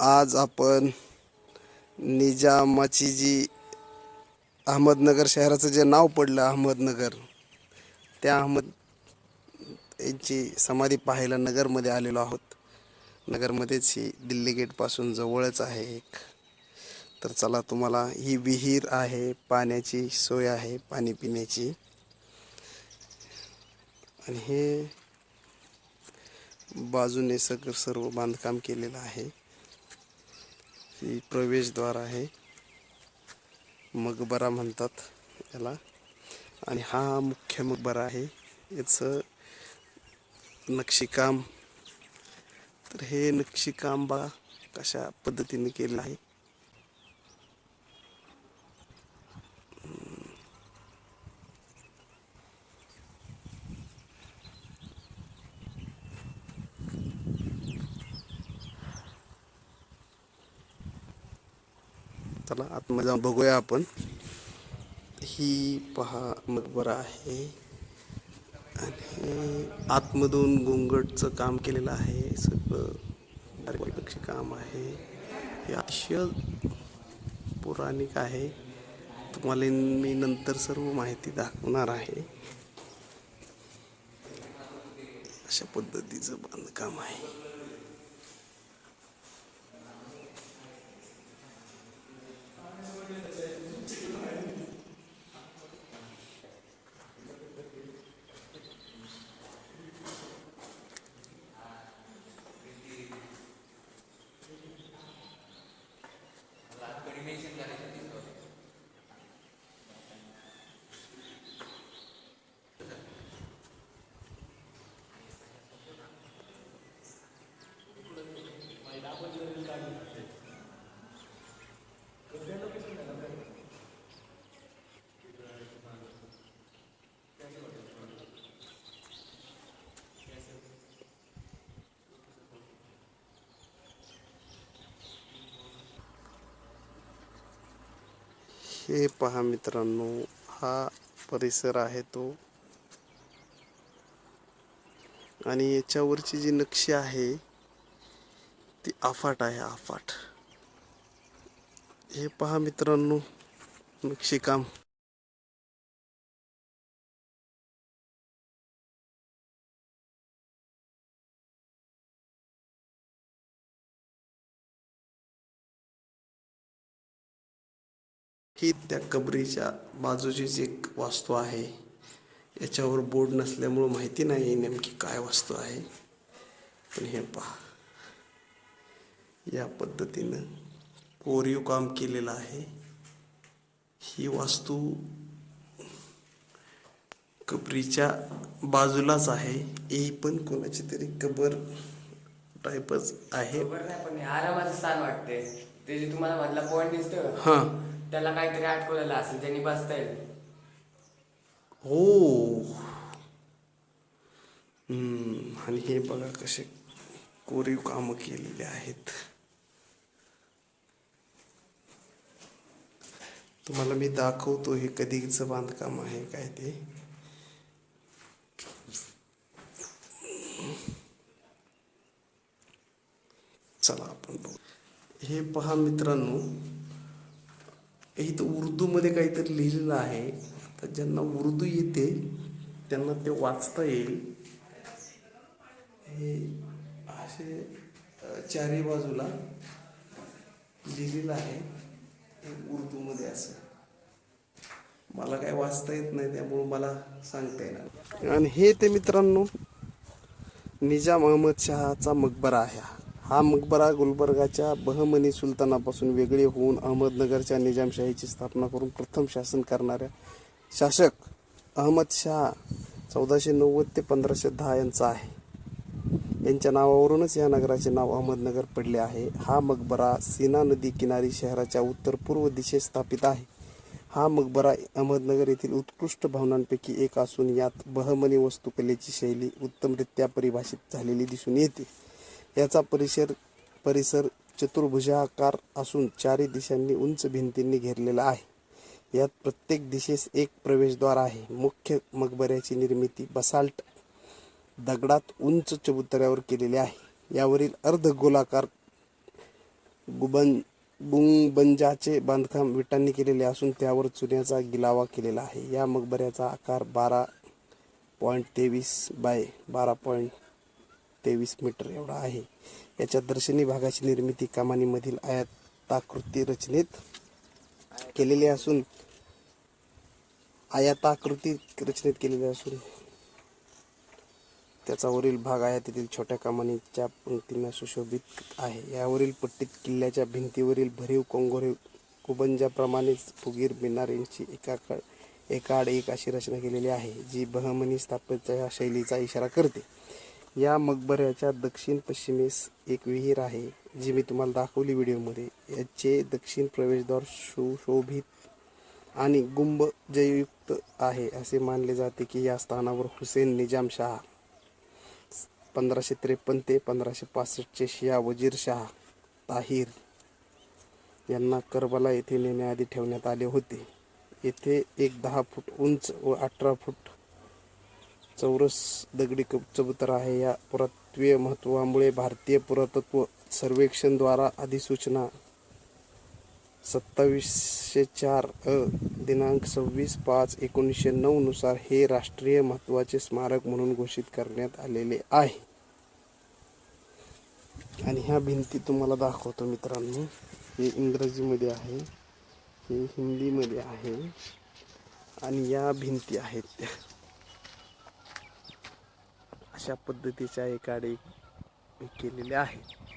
आज आपण निजामाची जी अहमदनगर शहराचं जे नाव पडलं अहमदनगर त्या अहमद यांची समाधी पाहायला नगरमध्ये आलेलो आहोत. नगरमध्येच ही दिल्ली गेटपासून जवळच आहे एक. तर चला तुम्हाला ही विहीर आहे पाण्याची सोय आहे पाणी पिण्याची. आणि हे बाजूने सगळं सर्व बांधकाम केलेलं आहे. ही प्रवेशद्वार आहे. मकबरा म्हणतात याला. आणि हा मुख्य मकबरा आहे. याचं नक्षीकाम. तर हे नक्षीकाम बघा कशा पद्धतीने केलं आहे. चला आतमध्ये जाऊन बघूया आपण. ही पहा मकबरा आहे. आणि आतमधून घुंगटचं काम केलेलं आहे. सगळं बारीक काम आहे. हे अतिशय पौराणिक आहे. तुम्हाला मी नंतर सर्व माहिती दाखवणार आहे. अशा पद्धतीचं बांधकाम आहे. हे पहा मित्रांनो हा परिसर आहे तो. आणि याच्यावरची जी नक्षी आहे ती अफाट आहे अफाट हे पहा मित्रांनो नक्षीकाम. ही त्या कबरीच्या बाजूचीच एक वास्तू आहे. याच्यावर बोर्ड नसल्यामुळं माहिती नाही नेमकी काय वस्तू आहे. पण हे पहा. या पद्धतीनं कोरीव काम केलेलं आहे. ही वास्तू कबरीच्या बाजूलाच आहे. ही पण कोणाची तरी कबर टाईपच आहे. आरामाचं स्थान वाटते ते जे तुम्हाला मधला पॉइंट दिसतो हां. त्याला काहीतरी आठवलेलं असेल त्यांनी बसता येईल हो आणि हे बघा कसे कोरीव कामं केलेले आहेत. तुम्हाला मी दाखवतो हे कधीचं बांधकाम आहे काय ते. चला आपण बघू. हे पहा मित्रांनो इथं उर्दूमध्ये काहीतरी लिहिलेलं आहे. तर ज्यांना उर्दू येते त्यांना ते वाचता येईल. हे असे चारी बाजूला लिहिलेलं आहे. हे उर्दूमध्ये असं. मला काय वाचता येत नाही त्यामुळं मला सांगता येणार आणि हे ते मित्रांनो निजाम अहमद शहाचा मकबरा आहे हा मकबरा गुलबर्गाच्या बहमनी सुलतानापासून वेगळे होऊन अहमदनगरच्या निजामशाहीची स्थापना करून प्रथम शासन करणाऱ्या शासक अहमद चौदाशे नव्वद ते पंधराशे दहा यांचा आहे. यांच्या नावावरूनच या नगराचे नाव अहमदनगर पडले आहे. हा मकबरा सीना नदी किनारी शहराच्या उत्तर पूर्व दिशेत स्थापित आहे. हा मकबरा अहमदनगर येथील उत्कृष्ट भावनांपैकी एक असून यात बहमनी वास्तुकलेची शैली उत्तमरित्या परिभाषित झालेली दिसून येते. याचा परिसर परिसर चतुर्भुजाकार असून चारी दिशांनी उंच भिंतींनी घेरलेला आहे. यात प्रत्येक दिशेस एक प्रवेशद्वार आहे. मुख्य मकबऱ्याची निर्मिती बसाल्ट दगडात उंच चबुतऱ्यावर केलेली आहे. यावरील अर्धगोलाकार गुबन गुंबंजाचे बांधकाम विटांनी केलेले असून त्यावर चुन्याचा गिलावा केलेला आहे. या मकबऱ्याचा आकार बारा पॉईंट तेवीस बाय बारा पॉईंट तेवीस मीटर एवढा आहे. याच्या दर्शनी भागाची निर्मिती कमानीमधील आयाताकृती रचनेत केलेली असून आयाताकृती रचनेत केलेली असून त्याचा वरील भाग आयातीतील छोट्या कमानीच्या पंक्तींना सुशोभित आहे. यावरील पट्टीत किल्ल्याच्या भिंतीवरील भरीव कोंगोरे कुबंजाप्रमाणेच फुगीर मिनारेंची एका एकाआड एक अशी रचना केलेली आहे जी बहमनी स्थापत्य शैलीचा इशारा करते. या मकबऱ्याच्या दक्षिण पश्चिमेस एक विहीर आहे जी मी तुम्हाला दाखवली व्हिडिओमध्ये. याचे दक्षिण प्रवेशद्वार सुशोभित आणि गुंब जयुक्त आहे असे मानले जाते की या स्थानावर हुसेन निजामशाह पंधराशे त्रेपन्न ते पंधराशे पासष्टचे शिया वजीर शाह ताहिर यांना करबला येथे नेण्याआधी ठेवण्यात आले होते. येथे एक दहा फूट उंच व अठरा फूट चौरस दगडी क- चबुतर आहे. या पुरातत्वीय महत्त्वामुळे भारतीय पुरातत्व सर्वेक्षणद्वारा अधिसूचना सत्तावीसशे चार अ दिनांक सव्वीस पाच एकोणीसशे नऊनुसार हे राष्ट्रीय महत्त्वाचे स्मारक म्हणून घोषित करण्यात आलेले आहे. आणि ह्या भिंती तुम्हाला दाखवतो मित्रांनो. हे इंग्रजीमध्ये आहे. हे हिंदीमध्ये आहे. आणि या भिंती आहेत त्या. अशा पद्धतीच्या एकाडे केलेल्या आहेत